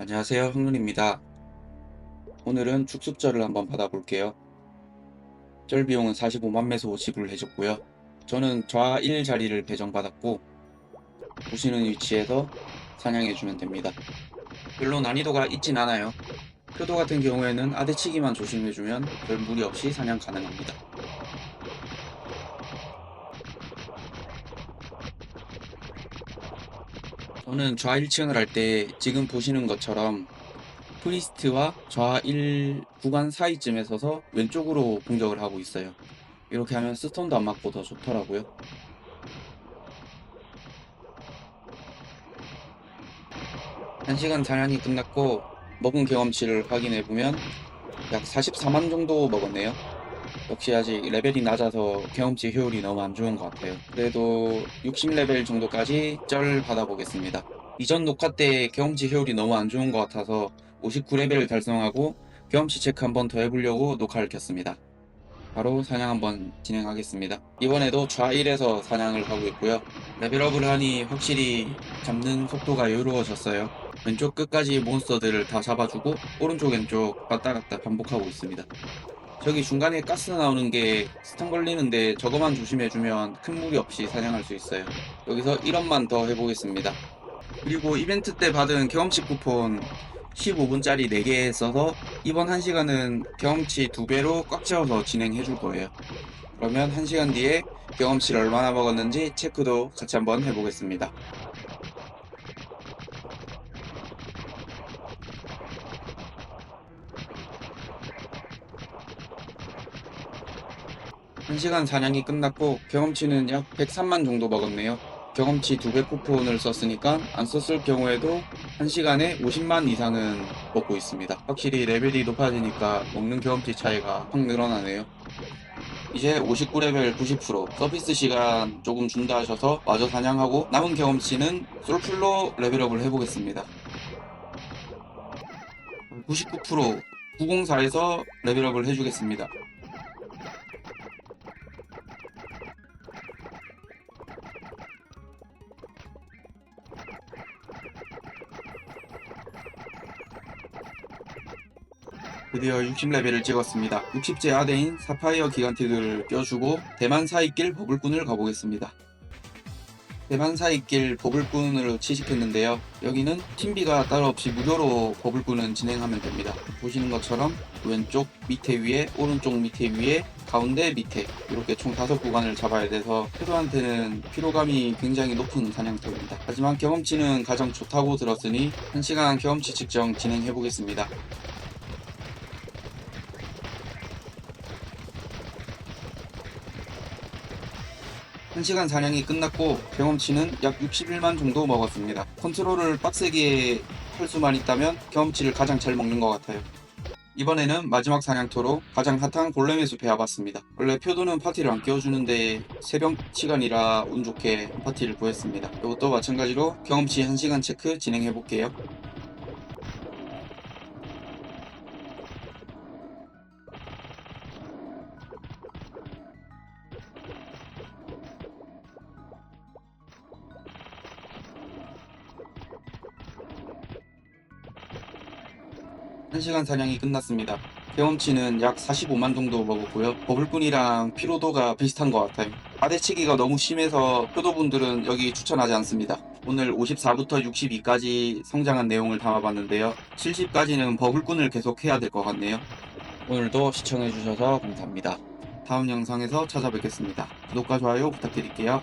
안녕하세요 흥룬입니다. 오늘은 축습절을 한번 받아볼게요. 절 비용은 45만 매소 지불해줬고요. 저는 좌 1 자리를 배정받았고 보시는 위치에서 사냥해주면 됩니다. 별로 난이도가 있진 않아요. 표도 같은 경우에는 아대치기만 조심해주면 별 무리 없이 사냥 가능합니다 저는 좌 1층을 할 때 지금 보시는 것처럼 프리스트와 좌1 구간 사이쯤에 서서 왼쪽으로 공격을 하고 있어요. 이렇게 하면 스톤도 안 맞고 더 좋더라고요. 한시간 사냥이 끝났고 먹은 경험치를 확인해 보면 약 44만 정도 먹었네요. 역시 아직 레벨이 낮아서 경험치 효율이 너무 안 좋은 것 같아요. 그래도 60레벨 정도까지 쩔 받아보겠습니다. 이전 녹화 때 경험치 효율이 너무 안 좋은 것 같아서 59레벨을 달성하고 경험치 체크 한 번 더 해보려고 녹화를 켰습니다. 바로 사냥 한번 진행하겠습니다. 이번에도 좌1에서 사냥을 하고 있고요. 레벨업을 하니 확실히 잡는 속도가 여유로워졌어요. 왼쪽 끝까지 몬스터들을 다 잡아주고 오른쪽 왼쪽 왔다 갔다 반복하고 있습니다. 저기 중간에 가스 나오는 게 스턴 걸리는데 저거만 조심해주면 큰 무리 없이 사냥할 수 있어요. 여기서 1원만 더 해보겠습니다. 그리고 이벤트 때 받은 경험치 쿠폰 15분짜리 4개 써서 이번 1시간은 경험치 2배로 꽉 채워서 진행해 줄 거예요. 그러면 1시간 뒤에 경험치를 얼마나 먹었는지 체크도 같이 한번 해보겠습니다. 한시간 사냥이 끝났고 경험치는 약 103만 정도 먹었네요. 경험치 2배 쿠폰을 썼으니까 안 썼을 경우에도 1시간에 50만 이상은 먹고 있습니다. 확실히 레벨이 높아지니까 먹는 경험치 차이가 확 늘어나네요. 이제 59레벨 90% 서비스 시간 조금 준다 하셔서 마저 사냥하고 남은 경험치는 솔플로 레벨업을 해보겠습니다. 99% 904에서 레벨업을 해주겠습니다. 드디어 60레벨을 찍었습니다. 60제 아대인 사파이어 기간틱을 껴주고 대만 사이길 버블꾼을 가보겠습니다. 대만 사이길 버블꾼으로 취직했는데요. 여기는 팀비가 따로 없이 무료로 버블꾼은 진행하면 됩니다. 보시는 것처럼 왼쪽 밑에 위에 오른쪽 밑에 위에 가운데 밑에 이렇게 총 다섯 구간을 잡아야 돼서 페도한테는 피로감이 굉장히 높은 사냥터입니다. 하지만 경험치는 가장 좋다고 들었으니 1시간 경험치 측정 진행해 보겠습니다. 한시간 사냥이 끝났고 경험치는 약 61만 정도 먹었습니다. 컨트롤을 빡세게 할 수만 있다면 경험치를 가장 잘 먹는 것 같아요. 이번에는 마지막 사냥터로 가장 핫한 골렘의 숲에 와봤습니다. 원래 표도는 파티를 안 끼워주는데 새벽 시간이라 운 좋게 파티를 구했습니다. 이것도 마찬가지로 경험치 1시간 체크 진행해 볼게요. 한시간 사냥이 끝났습니다. 경험치는 약 45만 정도 먹었고요. 버블꾼이랑 피로도가 비슷한 것 같아요. 아대치기가 너무 심해서 표도분들은 여기 추천하지 않습니다. 오늘 54부터 62까지 성장한 내용을 담아봤는데요. 70까지는 버블꾼을 계속 해야 될 것 같네요. 오늘도 시청해주셔서 감사합니다. 다음 영상에서 찾아뵙겠습니다. 구독과 좋아요 부탁드릴게요.